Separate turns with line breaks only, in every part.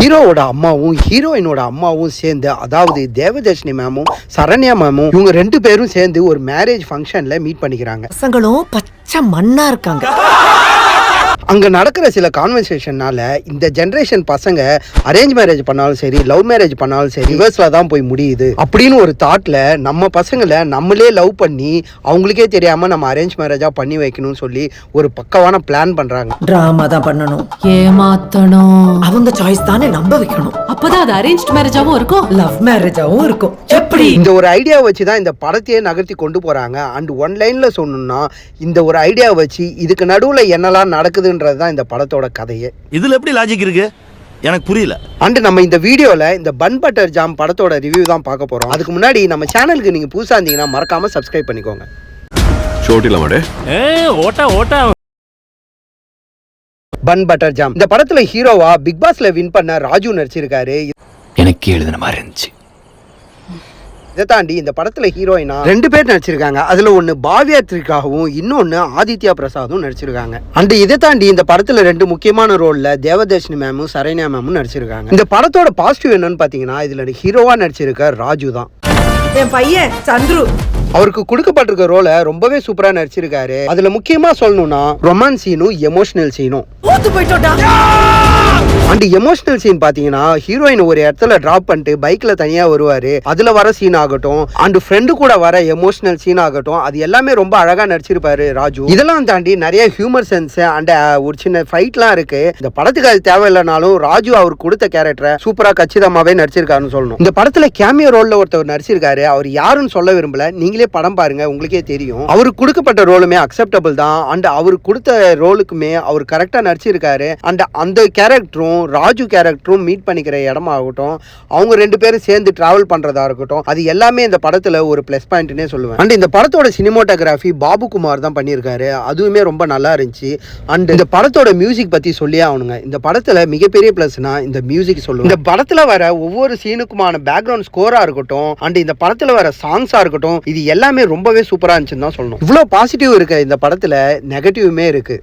ஹீரோவோட அம்மாவும் ஹீரோயினோட அம்மாவும் சேர்ந்து அதாவது தேவதர்ஷினி மேமும் சரண்யா மேமும் இவங்க ரெண்டு பேரும் சேர்ந்து ஒரு மேரேஜ் ஃபங்க்ஷன்ல மீட் பண்ணிக்கிறாங்க.
பசங்களும் பச்சை மண்ணா இருக்காங்க.
அங்க நடக்கிற சில கான்வர்சேஷன்னால இந்த ஜெனரேஷன் பசங்க அரேஞ்ச் மேரேஜ் பண்ணாலும் சரி லவ் மேரேஜ் பண்ணாலும் சரி ரிவர்ஸ்ல தான் போய் முடியுது. அப்படின்னு ஒரு தாட்ல நம்ம பசங்களை நம்மளே லவ் பண்ணி அவங்களுக்கே தெரியாம நம்ம அரேஞ்ச் மேரேஜா பண்ணி வைக்கணும்னு சொல்லி ஒரு பக்கவான பிளான் பண்றாங்க.
டிராமா தான் பண்ணணும்.
ஏமாத்தணும்.
அவங்க சாய்ஸ் தானே நம்ப வைக்கணும்.
அப்பதான் அது அரேஞ்ச் மேரேஜாவும் இருக்கும்.
லவ் மேரேஜாவும் இருக்கும். எப்படி?
இந்த ஒரு ஐடியா வச்சு தான் இந்த படத்தையே நகர்த்தி கொண்டு போறாங்க. அண்ட் ஒன் லைன்ல சொல்லணும்னா இந்த ஒரு ஐடியா வச்சு இதுக்கு நடுவுல என்னெல்லாம் நடக்குதுன்றது தான் இந்த படத்தோட கதையே.
இதுல எப்படி லாஜிக் இருக்கு? எனக்கு புரியல.
அண்ட் நம்ம இந்த வீடியோல இந்த பன் பட்டர் ஜாம் படத்தோட ரிவ்யூ தான் பார்க்க போறோம். அதுக்கு முன்னாடி நம்ம சேனலுக்கு நீங்க புதுசா இருந்தீங்கன்னா மறக்காம சப்ஸ்கிரைப் பண்ணிக்கோங்க.
ஓட்டா ஓட்டா.
பன் பட்டர் ஜாம் இந்த படத்துல ஹீரோவா பிக் பாஸ்ல வின் பண்ண ராஜு நடிச்சிருக்காரு.
எனக்கு எழுதின மாதிரி இருந்துச்சு.
இதை தாண்டி இந்த படத்துல ஹீரோயினா ரெண்டு பேர் நடிச்சிருக்காங்க. அதுல ஒண்ணு பாவ்யா த்ரிகாவும் இன்னொன்னு ஆதித்யா பிரசாதும் நடிச்சிருக்காங்க. அண்ட் இதை தாண்டி இந்த படத்துல ரெண்டு முக்கியமான ரோல்ல தேவதர்ஷினி மேமும் சரண்யா மேமும் நடிச்சிருக்காங்க. இந்த படத்தோட பாசிட்டிவ் என்னன்னு பாத்தீங்கன்னா இதுல ஹீரோவா நடிச்சிருக்க ராஜு தான்.
என் பையன் சந்துரு.
அவருக்கு கொடுக்கப்பட்டிருக்க ரோலை ரொம்பவே சூப்பரா நடிச்சிருக்காரு. அதுல முக்கியமா சொல்லணும்னா ரொமான்ஸ் சீனும் எமோஷனல் சீனும் அண்ட் எமோஷனல் சீன் பாத்தீங்கன்னா ஹீரோயின் ஒரு இடத்துல டிராப் பண்ணிட்டு பைக்ல தனியா வருவாரு. அதுல வர சீன் ஆகட்டும் அண்ட் ஃப்ரெண்டு கூட வர எமோஷனல் சீன் ஆகட்டும் அது எல்லாமே ரொம்ப அழகா நடிச்சிருப்பாரு ராஜு. இதெல்லாம் தாண்டி நிறைய ஹியூமர் சென்ஸ் அண்ட் ஒரு சின்ன ஃபைட்லாம் இருக்கு. இந்த படத்துக்கு அது தேவையில்லைனாலும் ராஜு அவர் கொடுத்த கேரக்டரை சூப்பரா கச்சிதமாவே நடிச்சிருக்காருன்னு சொல்லணும். இந்த படத்துல கேமியோ ரோல்ல ஒருத்தவர் நடிச்சிருக்காரு. அவர் யாருன்னு சொல்ல விரும்பல. நீங்களே படம் பாருங்க உங்களுக்கே தெரியும். அவருக்கு கொடுக்கப்பட்ட ரோலுமே அக்செப்டபிள் தான். அண்ட் அவர் கொடுத்த ரோலுக்குமே அவர் கரெக்டா நடிச்சிருக்காரு. அண்ட் அந்த கேரக்டரும் ராஜு கேரக்டரும் மீட் பண்ணிக்கிற இடமாகட்டும் அவங்க ரெண்டு பேரும் சேர்ந்து டிராவல் பண்ணுறதா இருக்கட்டும் அது எல்லாமே இந்த படத்தில் ஒரு ப்ளஸ் பாயிண்ட்னே சொல்லுவேன். அண்ட் இந்த படத்தோட சினிமோட்டோகிராஃபி பாபு குமார் தான் பண்ணியிருக்காரு. அதுவுமே ரொம்ப நல்லா இருந்துச்சு. அண்ட் இந்த படத்தோட மியூசிக் பற்றி சொல்லியே ஆகணுங்க. இந்த படத்தில் மிகப்பெரிய ப்ளஸ்னா இந்த மியூசிக் சொல்லுவேன். இந்த படத்தில் வர ஒவ்வொரு சீனுக்குமான பேக்ரவுண்ட் ஸ்கோராக இருக்கட்டும் அண்ட் இந்த படத்தில் வர சாங்ஸாக இருக்கட்டும் இது எல்லாமே ரொம்பவே சூப்பராக இருந்துச்சுன்னு தான் சொல்லணும். இவ்வளோ பாசிட்டிவ் இருக்க இந்த படத்தில் நெகட்டிவுமே இருக்குது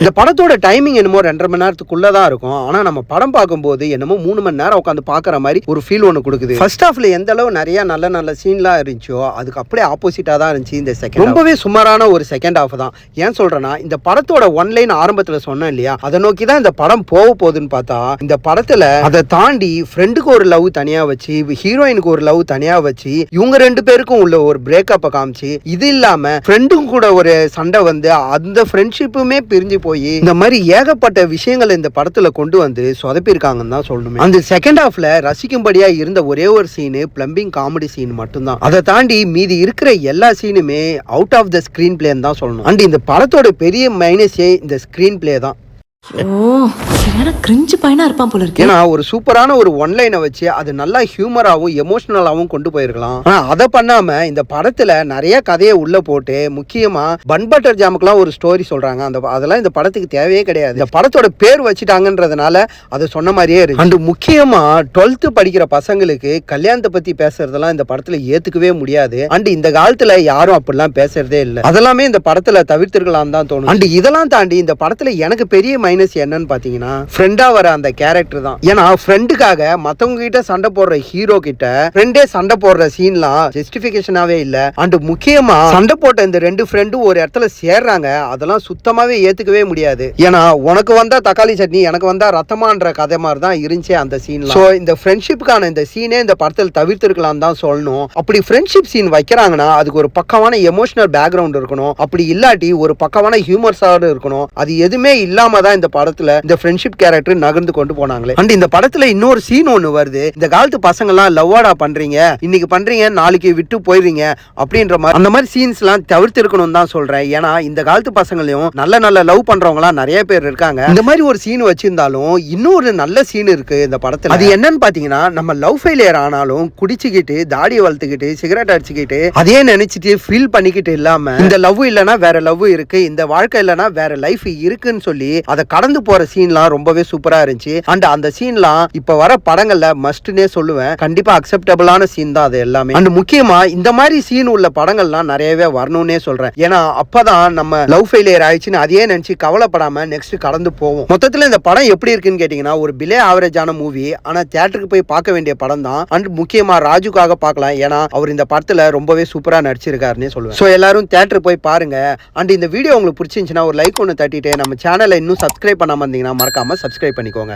இந்த படத்தோட டைமிங் என்னமோ ரெண்டரை மணி நேரத்துக்குள்ள தான் இருக்கும். ஆனா நம்ம படம் பார்க்கும்போது என்னமோ மூணு மணி நேரம் உட்காந்து பாக்குற மாதிரி ஒரு ஃபீல் ஒன்று கொடுக்குது. ஃபர்ஸ்ட் ஹாஃப்ல எந்த அளவு நிறைய நல்ல நல்ல சீன்லாம் இருந்துச்சோ அதுக்கு அப்படியே ஆப்போசிட்டா தான் இருந்துச்சு இந்த செகண்ட் ரொம்பவே சுமாரான ஒரு செகண்ட் ஹாஃப் தான். ஏன் சொல்றேன்னா இந்த படத்தோட ஒன் லைன் ஆரம்பத்துல சொன்னேன் இல்லையா? அதை நோக்கி தான் இந்த படம் போக போகுதுன்னு பார்த்தா இந்த படத்துல அதை தாண்டி ஃப்ரெண்டுக்கு ஒரு லவ் தனியா வச்சு ஹீரோயினுக்கு ஒரு லவ் தனியா வச்சு இவங்க ரெண்டு பேருக்கும் உள்ள ஒரு பிரேக்கப்பை காமிச்சு இது இல்லாம ஃப்ரெண்டும் கூட ஒரு சண்டை வந்து அந்த ஃப்ரெண்ட்ஷிப்புமே பிரிஞ்சு போய் இந்த மாதிரி ஏகப்பட்ட விஷயங்களை இந்த படத்துல கொண்டு வந்து சொதப்பிருக்காங்கன்னு தான் சொல்லணுமே. அந்த செகண்ட் ஹாஃப்ல ரசிக்கும்படியா இருந்த ஒரே ஒரு சீனு பிளம்பிங் காமெடி சீன் மட்டும்தான். அதை தாண்டி மீதி இருக்கிற எல்லா சீனுமே அவுட் ஆஃப் த ஸ்கிரீன் பிளேன்னு தான் சொல்லணும். அண்ட் இந்த படத்தோட பெரிய மைனஸே இந்த ஸ்கிரீன் பிளே தான்.
கிரிஞ்சு பையனா இருப்பான் போல இருக்கு.
ஏன்னா ஒரு சூப்பரான ஒரு ஒன்லைனை வச்சு அது நல்லா ஹியூமராகவும் எமோஷனலாகவும் கொண்டு போயிருக்கலாம். ஆனா அதை பண்ணாம இந்த படத்துல நிறைய கதையை உள்ள போட்டு முக்கியமா பன் பட்டர் ஜாமுக்குலாம் ஒரு ஸ்டோரி சொல்றாங்க. அந்த அதெல்லாம் இந்த படத்துக்கு தேவையே கிடையாது. இந்த படத்தோட பேர் வச்சுட்டாங்கன்றதுனால அதை சொன்ன மாதிரியே இருக்கு. அண்ட் முக்கியமா டுவெல்த்து படிக்கிற பசங்களுக்கு கல்யாணத்தை பத்தி பேசுறதெல்லாம் இந்த படத்துல ஏத்துக்கவே முடியாது. அண்ட் இந்த காலத்துல யாரும் அப்படிலாம் பேசுறதே இல்லை. அதெல்லாமே இந்த படத்துல தவிர்த்திருக்கலாம் தான் தோணும் அண்ட் இதெல்லாம் தாண்டி இந்த படத்துல எனக்கு பெரிய மைண்ட் மைனஸ் என்னன்னு பாத்தீங்கன்னா ஃப்ரெண்டா வர அந்த கேரக்டர் தான். ஏன்னா ஃப்ரெண்டுக்காக மத்தவங்க கிட்ட சண்டை போடுற ஹீரோ கிட்ட ஃப்ரெண்டே சண்டை போடுற சீன்லாம் ஜஸ்டிபிகேஷனாவே இல்ல. அண்ட் முக்கியமா சண்டை போட்ட இந்த ரெண்டு ஃப்ரெண்டும் ஒரு இடத்துல சேர்றாங்க. அதெல்லாம் சுத்தமாவே ஏத்துக்கவே முடியாது. ஏன்னா உனக்கு வந்தா தக்காளி சட்னி எனக்கு வந்தா ரத்தமான்ற கதை மாதிரி தான் இருந்துச்சு அந்த சீன்ல சோ இந்த ஃப்ரெண்ட்ஷிப்புக்கான இந்த சீனே இந்த படத்தில் தவிர்த்திருக்கலாம் தான் சொல்லணும். அப்படி ஃப்ரெண்ட்ஷிப் சீன் வைக்கிறாங்கன்னா அதுக்கு ஒரு பக்கமான எமோஷனல் பேக்ரவுண்ட் இருக்கணும். அப்படி இல்லாட்டி ஒரு பக்கமான ஹியூமர்ஸாக இருக்கணும். அது எதுவுமே இல்லாம தான் இந்த படத்துல இந்த ஃப்ரெண்ட்ஷிப் கேரக்டர் நகர்ந்து கொண்டு போனாங்களே. அண்ட் இந்த படத்துல இன்னொரு சீன் ஒன்று வருது. இந்த காலத்து பசங்க எல்லாம் லவ்வாடா பண்றீங்க. இன்னைக்கு பண்றீங்க நாளைக்கு விட்டு போயிடுறீங்க அப்படின்ற மாதிரி. அந்த மாதிரி சீன்ஸ் எல்லாம் தவிர்த்து இருக்கணும் தான் சொல்றேன். ஏன்னா இந்த காலத்து பசங்களையும் நல்ல நல்ல லவ் பண்றவங்களாம் நிறைய பேர் இருக்காங்க. இந்த மாதிரி ஒரு சீன் வச்சிருந்தாலும் இன்னொரு நல்ல சீன் இருக்கு இந்த படத்துல. அது என்னன்னு பாத்தீங்கன்னா நம்ம லவ் ஃபெயிலியர் ஆனாலும் குடிச்சுக்கிட்டு தாடியை வளர்த்துக்கிட்டு சிகரெட் அடிச்சுக்கிட்டு அதே நினைச்சிட்டு ஃபீல் பண்ணிக்கிட்டு இல்லாம இந்த லவ் இல்லைன்னா வேற லவ் இருக்கு இந்த வாழ்க்கை இல்லைன்னா வேற லைஃப் இருக்குன்னு சொல்லி அதை கடந்து போற சீன்லாம் ரொம்பவே சூப்பரா இருந்துச்சு. அண்ட் அந்த சீன்லாம் இப்ப வர படங்கள்ல மஸ்ட்னே சொல்லுவேன். கண்டிப்பா அக்செப்டபிளான சீன் தான் அது எல்லாமே. அண்ட் முக்கியமா இந்த மாதிரி சீன் உள்ள படங்கள்லாம் நிறையவே வரணும்னே சொல்றேன். ஏன்னா அப்பதான் நம்ம லவ் ஃபெயிலியர் ஆயிடுச்சுன்னு அதையே நினைச்சு கவலைப்படாம நெக்ஸ்ட் கடந்து போவோம். மொத்தத்துல இந்த படம் எப்படி இருக்குன்னு கேட்டீங்கன்னா ஒரு பிலே ஆவரேஜான மூவி ஆனா தியேட்டருக்கு போய் பார்க்க வேண்டிய படம் தான். அண்ட் முக்கியமா ராஜுக்காக பார்க்கலாம். ஏன்னா அவர் இந்த படத்துல ரொம்பவே சூப்பரா நடிச்சிருக்காருன்னே சொல்லுவேன். ஸோ எல்லாரும் தியேட்டர் போய் பாருங்க. அண்ட் இந்த வீடியோ உங்களுக்கு பிடிச்சிருந்துச்சுன்னா ஒரு லைக் ஒன்று தட்டிட்டு நம்ம சேனலை இன்னும் சப்ஸ்கிரைப் பண்ணாம இருந்தீங்கன்னா மறக்காம சப்ஸ்கிரைப் பண்ணிக்கோங்க.